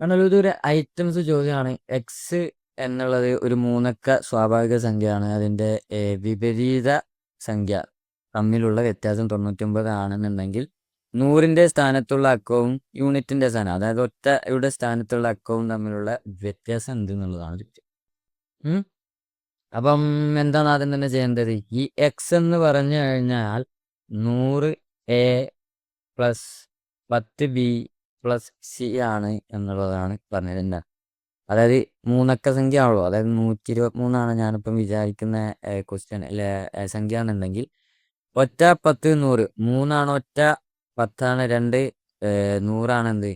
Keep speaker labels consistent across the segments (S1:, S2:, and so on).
S1: കാരണം ഇതൊരു ഐറ്റംസ് ചോദ്യമാണ്. എക്സ് എന്നുള്ളത് ഒരു മൂന്നക്ക സ്വാഭാവിക സംഖ്യയാണ്. അതിന്റെ വിപരീത സംഖ്യ തമ്മിലുള്ള വ്യത്യാസം തൊണ്ണൂറ്റൊമ്പത് ആണെന്നുണ്ടെങ്കിൽ നൂറിന്റെ സ്ഥാനത്തുള്ള അക്കവും യൂണിറ്റിന്റെ സ്ഥാനം അതായത് ഒറ്റയുടെ സ്ഥാനത്തുള്ള അക്കവും തമ്മിലുള്ള വ്യത്യാസം എന്ത് എന്നുള്ളതാണ് ചോദ്യം അപ്പം എന്താണ് ആദ്യം തന്നെ ചെയ്യേണ്ടത്? ഈ എക്സ് എന്ന് പറഞ്ഞു കഴിഞ്ഞാൽ നൂറ് എ പ്ലസ് പത്ത് ബി പ്ലസ് സി ആണ് എന്നുള്ളതാണ് പറഞ്ഞിരുന്നത് അതായത് മൂന്നക്ക സംഖ്യ ആണല്ലോ. അതായത് നൂറ്റി ഇരുപത്തി മൂന്നാണ് ഞാനിപ്പം വിചാരിക്കുന്ന ക്വസ്റ്റ്യൻ അല്ലെ സംഖ്യ എന്നുണ്ടെങ്കിൽ ഒറ്റ പത്ത് നൂറ്. മൂന്നാണ് ഒറ്റ പത്താണ് രണ്ട് നൂറാണ് എന്ത്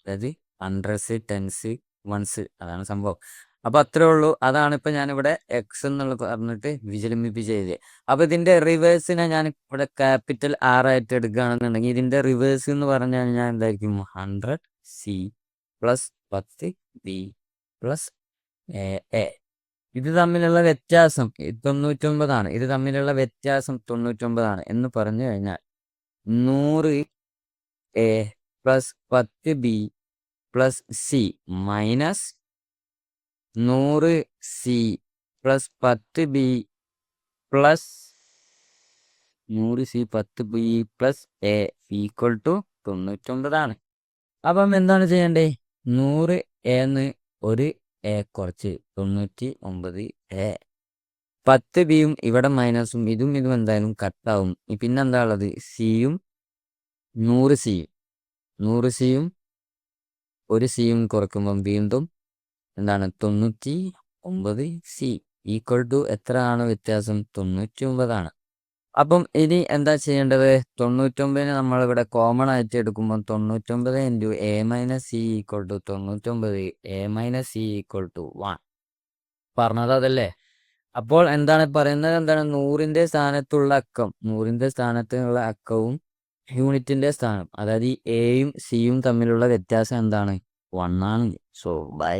S1: അതായത് ഹൺഡ്രഡ്സ് ടെൻസ് വൺസ് അതാണ് സംഭവം. അപ്പൊ അത്രേ ഉള്ളൂ. അതാണ് ഇപ്പൊ ഞാനിവിടെ എക്സ് എന്നുള്ള പറഞ്ഞിട്ട് വിചലിപ്പിച്ച് ചെയ്തത് അപ്പൊ ഇതിന്റെ റിവേഴ്സിനെ ഞാൻ ഇവിടെ ക്യാപിറ്റൽ ആർ ആയിട്ട് എടുക്കുകയാണെന്നുണ്ടെങ്കിൽ ഇതിന്റെ റിവേഴ്സ് എന്ന് പറഞ്ഞാൽ ഞാൻ എന്തായിരിക്കും? ഹൺഡ്രഡ് സി പ്ലസ് പത്ത് ബി പ്ലസ് എ ഇത് തമ്മിലുള്ള വ്യത്യാസം തൊണ്ണൂറ്റൊമ്പതാണ്. ഇത് തമ്മിലുള്ള വ്യത്യാസം തൊണ്ണൂറ്റൊമ്പതാണ് എന്ന് പറഞ്ഞു കഴിഞ്ഞാൽ നൂറ് എ പ്ലസ് പത്ത് ബി പ്ലസ് സി മൈനസ് നൂറ് സി പ്ലസ് പത്ത് ബി പ്ലസ് നൂറ് സി പത്ത് B plus A equal to തൊണ്ണൂറ്റൊമ്പതാണ്. അപ്പം എന്താണ് ചെയ്യേണ്ടത് നൂറ് എന്ന് ഒരു എ കുറച്ച് തൊണ്ണൂറ്റി ഒമ്പത് എ. പത്ത് ബിയും ഇവിടെ മൈനസും ഇതും ഇതും എന്തായാലും കട്ടാവും. പിന്നെന്താ ഉള്ളത്? സിയും നൂറ് സിയും നൂറ് സിയും ഒരു സിയും കുറയ്ക്കുമ്പം വീണ്ടും എന്താണ്? തൊണ്ണൂറ്റി ഒമ്പത് സി ഈക്വൽ ടു എത്ര ആണ് വ്യത്യാസം? തൊണ്ണൂറ്റി ഒമ്പതാണ് അപ്പം ഇനി എന്താ ചെയ്യേണ്ടത്? തൊണ്ണൂറ്റൊമ്പതിന് നമ്മളിവിടെ കോമൺ ആയിട്ട് എടുക്കുമ്പോൾ തൊണ്ണൂറ്റൊമ്പത് into A minus C equal to തൊണ്ണൂറ്റൊമ്പത് A minus C equal to one പറഞ്ഞത് അതല്ലേ? അപ്പോൾ എന്താണ് പറയുന്നത്? എന്താണ്? നൂറിന്റെ സ്ഥാനത്തുള്ള അക്കം. നൂറിന്റെ സ്ഥാനത്തുള്ള അക്കവും യൂണിറ്റിന്റെ സ്ഥാനം. അതായത് ഈ എയും സിയും തമ്മിലുള്ള വ്യത്യാസം എന്താണ്? വൺ ആണ്. So by